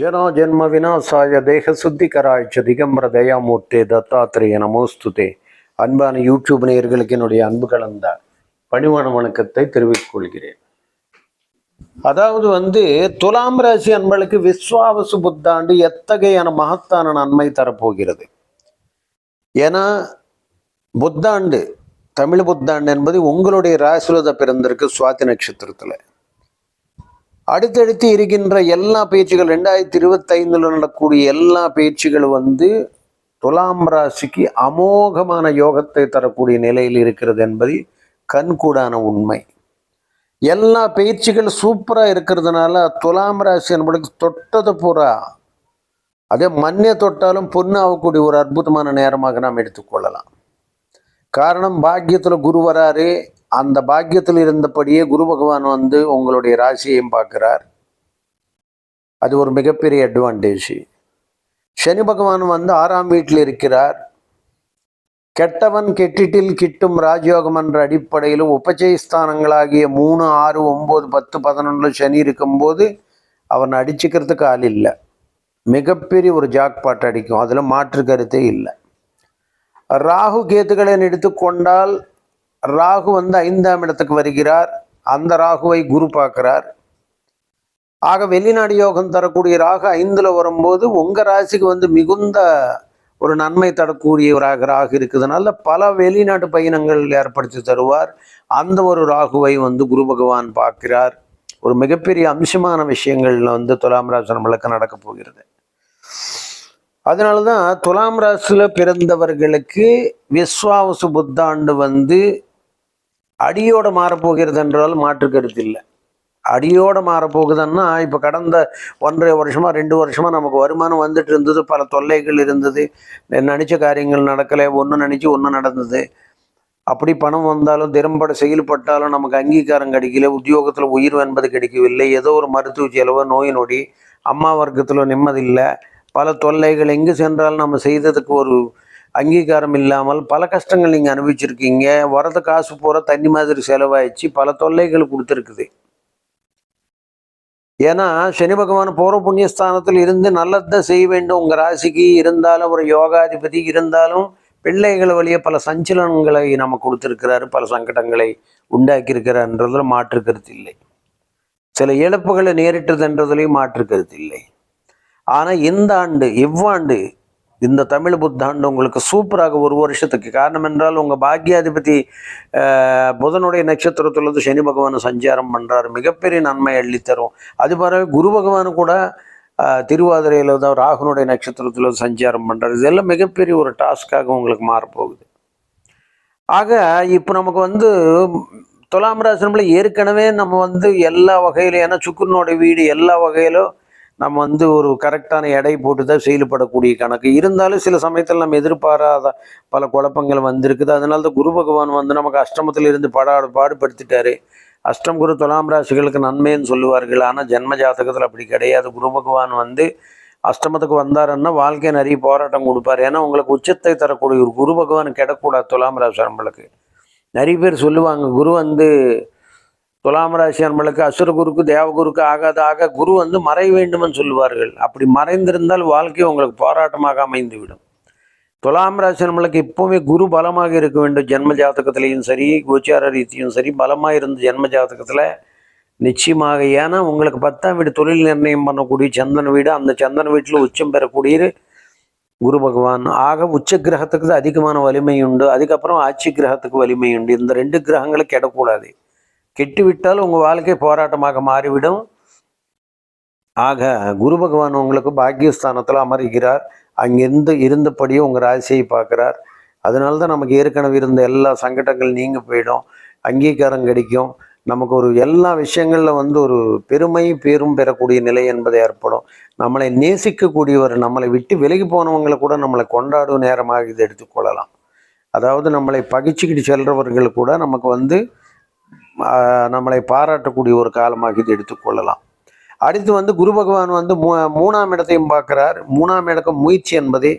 ஜனோஜன்ம விநாசாய தேக சுத்திகராய்ச்ச திகம்பர தயாமூர்த்தே தத்தாத்திரேய நமோஸ்துதே. அன்பான யூடியூப் நேயர்களுக்கு என்னுடைய அன்பு கலந்த பணிவான வணக்கத்தை தெரிவித்துக் கொள்கிறேன் அதாவது வந்து துலாம் ராசி அன்பளுக்கு விஸ்வாவசு புத்தாண்டு எத்தகையான மகத்தான நன்மை தரப்போகிறது? ஏன்னா புத்தாண்டு தமிழ் புத்தாண்டு என்பது உங்களுடைய ராசிரத பிறந்திருக்கு சுவாதி நட்சத்திரத்துல. அடுத்தடுத்து இருக்கின்ற எல்லா பேச்சுகள் ரெண்டாயிரத்தி இருபத்தைந்துல நடக்கக்கூடிய எல்லா பேச்சுகளும் வந்து துலாம் ராசிக்கு அமோகமான யோகத்தை தரக்கூடிய நிலையில் இருக்கிறது என்பது கண்கூடான உண்மை. எல்லா பயிற்சிகள் சூப்பராக இருக்கிறதுனால துலாம் ராசி நம்மளுக்கு தொட்டது பூரா. அதே மண்ணை தொட்டாலும் பொண்ணு ஆகக்கூடிய ஒரு அற்புதமான நேரமாக நாம் எடுத்துக்கொள்ளலாம். காரணம் பாக்கியத்தில் குரு வராரு. அந்த பாக்கியத்தில் இருந்தபடியே குரு பகவான் வந்து உங்களுடைய ராசியையும் பார்க்கிறார். அது ஒரு மிகப்பெரிய அட்வான்டேஜ் சனி பகவான் வந்து ஆறாம் வீட்டில் இருக்கிறார். கெட்டவன் கெட்டிட்டில் கிட்டும் ராஜயோகம் என்ற அடிப்படையிலும் உபச்சயஸ்தானங்களாகிய மூணு ஆறு ஒம்பது பத்து பதினொன்றில் சனி இருக்கும்போது அவன் அடிச்சுக்கிறதுக்கு ஆள் இல்லை. மிகப்பெரிய ஒரு ஜாக்பாட் அடிக்கும். அதில் மாற்று கருத்தே இல்லை. ராகு கேத்துக்களை எடுத்துக்கொண்டால் ராகு வந்து ஐந்தாம் இடத்துக்கு வருகிறார். அந்த ராகுவை குரு பார்க்கிறார். ஆக வெளிநாடு யோகம் தரக்கூடிய ராகு ஐந்துல வரும்போது உங்க ராசிக்கு வந்து மிகுந்த ஒரு நன்மை தரக்கூடிய ராக ராகு இருக்குதுனால பல வெளிநாட்டு பயணங்கள் ஏற்படுத்தி தருவார். அந்த ஒரு ராகுவை வந்து குரு பகவான் பார்க்கிறார். ஒரு மிகப்பெரிய அம்சமான விஷயங்கள்ல வந்து துலாம் ராசி நம்மளுக்கு நடக்க போகிறது. அதனால தான் துலாம் ராசியில் பிறந்தவர்களுக்கு விஸ்வாவசு புத்தாண்டு வந்து அடியோடு மாறப்போகிறது என்றால் மாற்று கருத்து இல்லை. அடியோடு மாறப்போகுதுன்னா இப்போ கடந்த ஒன்றரை வருஷமாக ரெண்டு வருஷமாக நமக்கு வருமானம் வந்துட்டு இருந்தது பல தொல்லைகள் இருந்தது நினச்ச காரியங்கள் நடக்கலை ஒன்று நினச்சி ஒன்று நடந்தது. அப்படி பணம் வந்தாலும் திறம்பட செயல்பட்டாலும் நமக்கு அங்கீகாரம் கிடைக்கல உத்தியோகத்தில் உயிர் என்பது கிடைக்கவில்லை ஏதோ ஒரு மருத்துவ செலவு நோய் நொடி அம்மா வர்க்கத்தில் நிம்மதி இல்லை பல தொல்லைகள் எங்கு சென்றாலும் நம்ம செய்ததுக்கு ஒரு அங்கீகாரம் இல்லாமல் பல கஷ்டங்கள் நீங்கள் அனுபவிச்சிருக்கீங்க. வரது காசு போகிற தண்ணி மாதிரி செலவாயிடுச்சு. பல தொல்லைகள் கொடுத்துருக்குது. ஏன்னா சனி பகவான் பூர்வ புண்ணியஸ்தானத்தில் இருந்து நல்லதை செய்ய வேண்டும். உங்கள் ராசிக்கு இருந்தாலும் ஒரு யோகாதிபதி இருந்தாலும் பிள்ளைகள் வழியே பல சஞ்சலங்களை நம்ம கொடுத்துருக்கிறாரு. பல சங்கடங்களை உண்டாக்கியிருக்கிறார்ன்றதுல மாற்று கருத்து இல்லை. சில இழப்புகளை நேரிட்டதுன்றதுலையும் மாற்று கருத்து இல்லை. ஆனால் இந்த ஆண்டு இவ்வாண்டு இந்த தமிழ் புத்தாண்டு உங்களுக்கு சூப்பராக ஒரு வருஷத்துக்கு காரணம் என்றால் உங்கள் பாக்கியாதிபதி புதனுடைய நட்சத்திரத்தில் வந்து சனி பகவான் சஞ்சாரம் பண்ணுறாரு மிகப்பெரிய நன்மை அள்ளித்தரும். அது பிறகு குரு பகவான் கூட திருவாதிரையில் தான் ராகுனுடைய நட்சத்திரத்தில் சஞ்சாரம் பண்ணுறாரு இதெல்லாம் மிகப்பெரிய ஒரு டாஸ்க்காக உங்களுக்கு மாறப்போகுது. ஆக இப்போ நமக்கு வந்து துலாம் ராசி ஏற்கனவே நம்ம வந்து எல்லா வகையிலும் ஏன்னா சுக்குரனுடைய வீடு எல்லா வகையிலும் நம்ம வந்து ஒரு கரெக்டான எடை போட்டு தான் செயல்படக்கூடிய கணக்கு. இருந்தாலும் சில சமயத்தில் நம்ம எதிர்பாராத பல குழப்பங்கள் வந்திருக்குது. அதனால தான் குரு பகவான் வந்து நமக்கு அஷ்டமத்தில் இருந்து படா பாடுபடுத்திட்டாரு. அஷ்டம் குரு துலாம் ராசிகளுக்கு நன்மைன்னு சொல்லுவார்கள். ஆனால் ஜென்ம ஜாதகத்தில் அப்படி கிடையாது. குரு பகவான் வந்து அஷ்டமத்துக்கு வந்தாருன்னா வாழ்க்கையை நிறைய போராட்டம் கொடுப்பார். ஏன்னா உங்களுக்கு உச்சத்தை தரக்கூடிய ஒரு குரு பகவான் கிடக்கூடாது துலாம் ராசி நம்மளுக்கு நிறைய பேர் சொல்லுவாங்க குரு வந்து துலாம் ராசி நம்மளுக்கு அசுர குருக்கு தேவகுருக்கு ஆகாத ஆக குரு வந்து மறை வேண்டும்னு சொல்லுவார்கள் அப்படி மறைந்திருந்தால் வாழ்க்கை உங்களுக்கு போராட்டமாக அமைந்து விடும் துலாம் ராசி நம்மளுக்கு எப்பவுமே குரு பலமாக இருக்க வேண்டும். ஜென்ம ஜாதகத்திலையும் சரி கோச்சார ரீதியும் சரி பலமாக இருந்த ஜென்ம ஜாதகத்தில் நிச்சயமாக ஏன்னா உங்களுக்கு பத்தாம் வீடு தொழில் நிர்ணயம் பண்ணக்கூடிய சந்தன வீடு அந்த சந்தன வீட்டில் உச்சம் பெறக்கூடிய குரு பகவான். ஆக உச்ச கிரகத்துக்கு தான் அதிகமான வலிமை உண்டு. அதுக்கப்புறம் ஆட்சி கிரகத்துக்கு வலிமை உண்டு. இந்த ரெண்டு கிரகங்களுக்கு இடக்கூடாது கெட்டுவிட்டால் உங்கள் வாழ்க்கை போராட்டமாக மாறிவிடும். ஆக குரு பகவான் உங்களுக்கு பாக்கியஸ்தானத்தில் அமர்கிறார். அங்கிருந்து இருந்தபடியே உங்கள் ராசியை பார்க்குறார். அதனால தான் நமக்கு ஏற்கனவே இருந்த எல்லா சங்கடங்கள் நீங்கி போயிடும். அங்கீகாரம் கிடைக்கும். நமக்கு ஒரு எல்லா விஷயங்களில் வந்து ஒரு பெருமை பேரும் பெறக்கூடிய நிலை என்பது ஏற்படும். நம்மளை நேசிக்கக்கூடியவர் நம்மளை விட்டு விலகி போனவங்களை கூட நம்மளை கொண்டாடும் நேரமாக இதை எடுத்துக்கொள்ளலாம் அதாவது நம்மளை பகிச்சுக்கிட்டு செல்றவர்கள் கூட நமக்கு வந்து நம்மளை பாராட்டக்கூடிய ஒரு காலமாக இது எடுத்துக்கொள்ளலாம் அடுத்து வந்து குரு பகவான் வந்து மூ மூணாம் இடத்தையும் பார்க்குறார். மூணாம் இடக்கம் முயற்சி என்பதே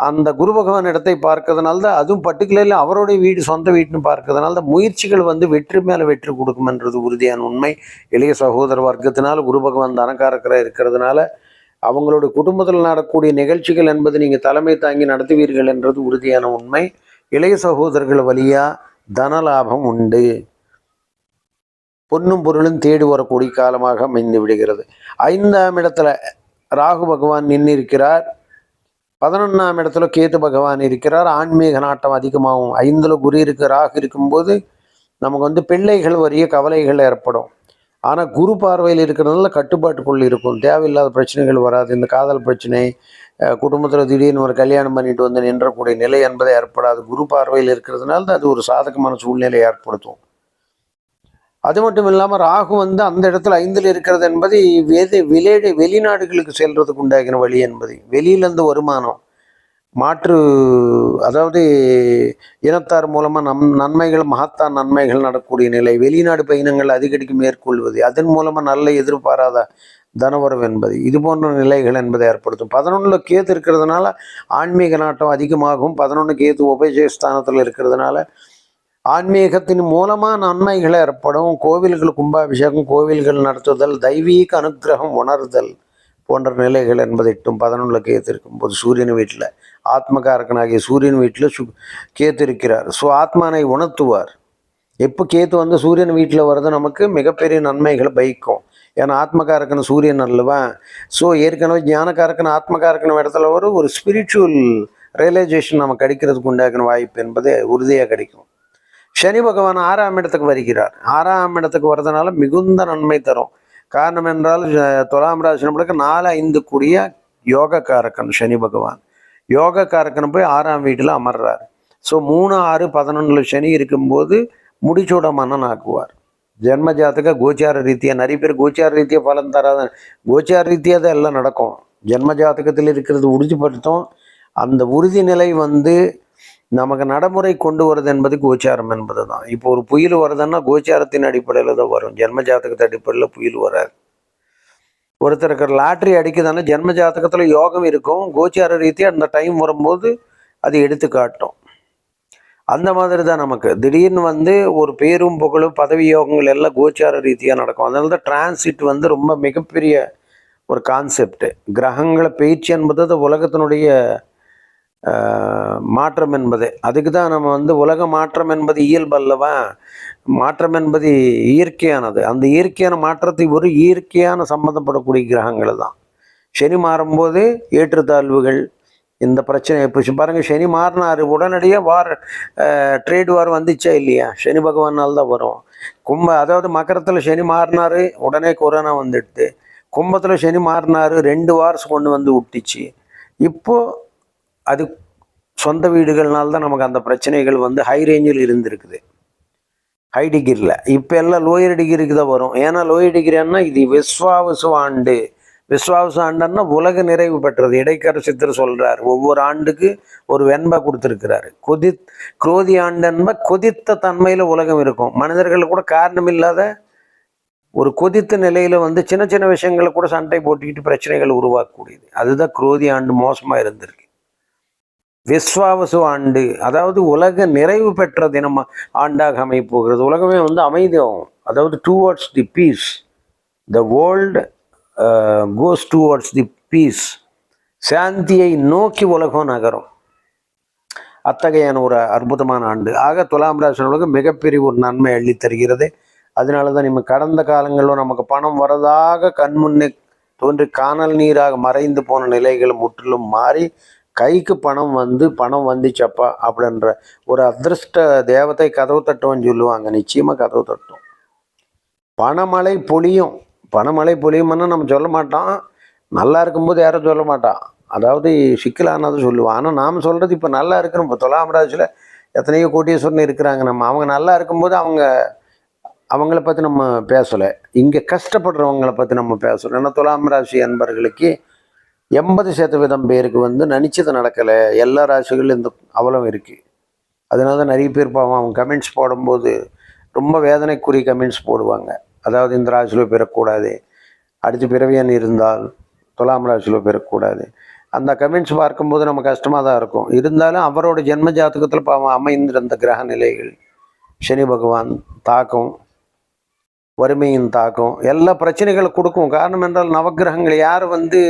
அந்த குரு பகவான் இடத்தை பார்க்கறதுனால தான் அதுவும் பர்டிகுலர்லி அவருடைய வீடு சொந்த வீட்டுன்னு பார்க்கறதுனால தான் முயற்சிகள் வந்து வெற்றி மேலே வெற்றி கொடுக்கும்ன்றது உறுதியான உண்மை. இளைய சகோதர வர்க்கத்தினால் குரு பகவான் தனக்காரக்கராக இருக்கிறதுனால அவங்களுடைய குடும்பத்தில் நடக்கக்கூடிய நிகழ்ச்சிகள் என்பது நீங்கள் தலைமை தாங்கி நடத்துவீர்கள் என்றது உறுதியான உண்மை. இளைய சகோதரர்கள் வழியாக தன லாபம் உண்டு. பொன்னும் பொருளும் தேடி வரக்கூடிய காலமாக அமைந்து விடுகிறது. ஐந்தாம் இடத்துல ராகு பகவான் நின்று இருக்கிறார் பதினொன்றாம் இடத்துல கேது பகவான் இருக்கிறார். ஆன்மீக நாட்டம் அதிகமாகும். ஐந்தில் குரு இருக்கு ராகு இருக்கும்போது நமக்கு வந்து பிள்ளைகள் வரிய கவலைகள் ஏற்படும். ஆனால் குரு பார்வையில் இருக்கிறதுனால கட்டுப்பாட்டுக்குள் இருக்கும். தேவையில்லாத பிரச்சனைகள் வராது. இந்த காதல் பிரச்சனை குடும்பத்தில் திடீர்னு ஒரு கல்யாணம் பண்ணிட்டு வந்து நின்றக்கூடிய நிலை என்பது ஏற்படாது. குரு பார்வையில் இருக்கிறதுனால தான் அது ஒரு சாதகமான சூழ்நிலை ஏற்படுத்தும். அது மட்டும் இல்லாமல் ராகு வந்து அந்த இடத்துல ஐந்தில் இருக்கிறது என்பது வெது வெளியே வெளிநாடுகளுக்கு செல்றதுக்கு உண்டாகின வழி என்பது. வெளியிலேருந்து வருமானம். மாற்று அதாவது இனத்தார் மூலமாக நம் நன்மைகள் மகத்தா நன்மைகள் நடக்கக்கூடிய நிலை. வெளிநாடு பயணங்கள் அதிகடிக்கு மேற்கொள்வது அதன் மூலமாக நல்ல எதிர்பாராத தனவரவு என்பது. இது போன்ற நிலைகள் என்பதை ஏற்படுத்தும். பதினொன்றில் கேத்து இருக்கிறதுனால ஆன்மீக நாட்டம் அதிகமாகும். பதினொன்று கேத்து உபஜயஸ்தானத்தில் இருக்கிறதுனால ஆன்மீகத்தின் மூலமாக நன்மைகள் ஏற்படும். கோவில்கள் கும்பாபிஷேகம் கோவில்கள் நடத்துதல் தெய்வீக அனுக்கிரகம் உணர்தல் போன்ற நிலைகள் என்பதிட்டும் பதினொன்றில் கேத்து இருக்கும்போது சூரியன் வீட்டில் ஆத்மகாரகனாகிய சூரியன் வீட்டில் சு கேத்து இருக்கிறார் ஸோ ஆத்மானை உணர்த்துவார். எப்போ கேத்து வந்து சூரியன் வீட்டில் வர்றது நமக்கு மிகப்பெரிய நன்மைகளை பயிக்கும். ஏன்னா ஆத்மகாரக்கன் சூரியன் அல்லவா? ஸோ ஏற்கனவே ஞானக்காரக்கன் ஆத்மகாரக்கன் இடத்துல ஒரு ஒரு ஸ்பிரிச்சுவல் ரியலைசேஷன் நமக்கு கிடைக்கிறதுக்கு உண்டாக்கின வாய்ப்பு என்பது உறுதியாக கிடைக்கும். சனி பகவான் ஆறாம் இடத்துக்கு வருகிறார். ஆறாம் இடத்துக்கு வர்றதுனால மிகுந்த நன்மை தரும். காரணம் என்றால் துலாம் ராசி நம்மளுக்கு நாலு ஐந்து கூடிய யோக காரக்கன் சனி பகவான். யோக காரக்கன் போய் ஆறாம் வீட்டில் அமர்றார். ஸோ மூணு ஆறு பதினொன்றில் சனி இருக்கும்போது முடிச்சோட மன்னன் ஆக்குவார். ஜென்ம கோச்சார ரீதியாக நிறைய பேர் கோச்சார ரீதியாக பலன் தராத கோச்சார ரீதியாக தான் எல்லாம் நடக்கும். ஜென்ம ஜாதகத்தில் இருக்கிறது உறுதிப்படுத்தும். அந்த உறுதிநிலை வந்து நமக்கு நடைமுறை கொண்டு வருது என்பது கோச்சாரம் என்பது தான் இப்போ ஒரு புயல் வருதுன்னா கோச்சாரத்தின் அடிப்படையில் தான் வரும். ஜென்ம ஜாதகத்து அடிப்படையில் புயல் வராது. ஒருத்தருக்கு லாட்ரி அடிக்குதுன்னா ஜென்ம ஜாதகத்தில் யோகம் இருக்கும். கோச்சார ரீதியாக அந்த டைம் வரும்போது அது எடுத்து காட்டும் அந்த மாதிரி தான் நமக்கு. திடீர்னு வந்து ஒரு பேரும் புகழும் பதவி யோகங்கள் எல்லாம் கோச்சார ரீதியாக நடக்கும். அதனால தான் டிரான்சிட் வந்து ரொம்ப மிகப்பெரிய ஒரு கான்செப்ட் கிரகங்களை பயிற்சி என்பது அது உலகத்தினுடைய மாற்றம் என்பது. அதுக்கு தான் நம்ம வந்து உலக மாற்றம் என்பது இயல்பு அல்லவா? மாற்றம் என்பது இயற்கையானது. அந்த இயற்கையான மாற்றத்தை ஒரு இயற்கையான சம்மந்தப்படக்கூடிய கிரகங்கள் தான். சனி மாறும்போது ஏற்றுத்தாழ்வுகள் இந்த பிரச்சனை இப்போ பாருங்கள் சனி மாறினார் உடனடியாக வார் ட்ரேட் வார் வந்துச்சா இல்லையா? சனி பகவானால் தான் வரும். கும்ப அதாவது மகரத்தில் சனி மாறினார் உடனே கொரோனா வந்துடுது. கும்பத்தில் சனி மாறினாரு ரெண்டு வார்ஸ் கொண்டு வந்து விட்டுச்சு. இப்போது அது சொந்த வீடுகள்னால தான் நமக்கு அந்த பிரச்சனைகள் வந்து ஹை ரேஞ்சில் இருந்திருக்குது. ஹை டிகிரியில் இப்போ எல்லாம் லோயர் டிகிரிக்கு தான் வரும். ஏன்னா லோயர் டிகிரின்னா இது விஸ்வாவசு ஆண்டு. விஸ்வாவசு ஆண்டுன்னா உலக நிறைவு பெற்றது. இடைக்கர சித்தர் சொல்றார் ஒவ்வொரு ஆண்டுக்கு ஒரு வெண்பை கொடுத்துருக்கிறாரு. கொதி குரோதி ஆண்டன்ப கொதித்த தன்மையில் உலகம் இருக்கும். மனிதர்கள் கூட காரணம் இல்லாத ஒரு கொதித்த நிலையில் வந்து சின்ன சின்ன விஷயங்களை கூட சண்டை போட்டுக்கிட்டு பிரச்சனைகள் உருவாக்கக்கூடியது. அதுதான் குரோதி ஆண்டு மோசமாக இருந்திருக்கு. விஸ்வாவசு ஆண்டு அதாவது உலக நிறைவு பெற்ற தினம் ஆண்டாக அமைப்புகிறது உலகமே வந்து அமைதியாகும் அதாவது towards the peace the world goes towards the peace சாந்தியை நோக்கி உலகம் நகரும். அத்தகையான ஒரு அற்புதமான ஆண்டு. ஆக துலாம் ராசினர்களுக்கு மிகப்பெரிய ஒரு நன்மை அள்ளி தருகிறது. அதனால தான் நம்ம கடந்த காலங்களில் நமக்கு பணம் வரதாக கண்முன்னே தோன்றி காணல் நீராக மறைந்து போன நிலைகள் முற்றிலும் மாறி கைக்கு பணம் வந்து பணம் வந்துச்சப்பா அப்படின்ற ஒரு அதிர்ஷ்ட தேவத்தை கதவு தட்டுவோம்னு சொல்லுவாங்க. நிச்சயமாக கதவு தட்டும். பணமழை பொழியும். பணமழை பொழியும்னா நம்ம சொல்ல மாட்டோம். நல்லா இருக்கும்போது யாரும் சொல்ல மாட்டான் அதாவது சிக்கலானது சொல்லுவான். ஆனால் நாம் சொல்கிறது இப்போ நல்லா இருக்கிறோம் இப்போ துலாம் ராசியில் எத்தனையோ கோட்டீஸ்வரன் இருக்கிறாங்க நம்ம. அவங்க நல்லா இருக்கும்போது அவங்க அவங்கள பற்றி நம்ம பேசலை. இங்கே கஷ்டப்படுறவங்களை பற்றி நம்ம பேசுகிறோம் ஏன்னா துலாம் ராசி அன்பர்களுக்கு எண்பது சதவீதம் பேருக்கு வந்து நினச்சது நடக்கலை. எல்லா ராசிகளும் இந்த அவலம் இருக்குது அதனால தான் நிறைய பேர் பாவம் அவங்க கமெண்ட்ஸ் போடும்போது ரொம்ப வேதனைக்குரிய கமெண்ட்ஸ் போடுவாங்க. அதாவது இந்த ராசியில் பெறக்கூடாது. அடுத்து பிறவியன் இருந்தால் துலாம் ராசியில் பெறக்கூடாது. அந்த கமெண்ட்ஸ் பார்க்கும்போது நம்ம கஷ்டமாக தான் இருக்கும். இருந்தாலும் அவரோட ஜென்ம ஜாதகத்தில் பாவம் அமைந்திருந்த கிரக நிலைகள் சனி பகவான் தாக்கம் வறுமையின் தாக்கம் எல்லா பிரச்சனைகளை கொடுக்கும். காரணம் என்றால் நவகிரகங்கள் யார் வந்து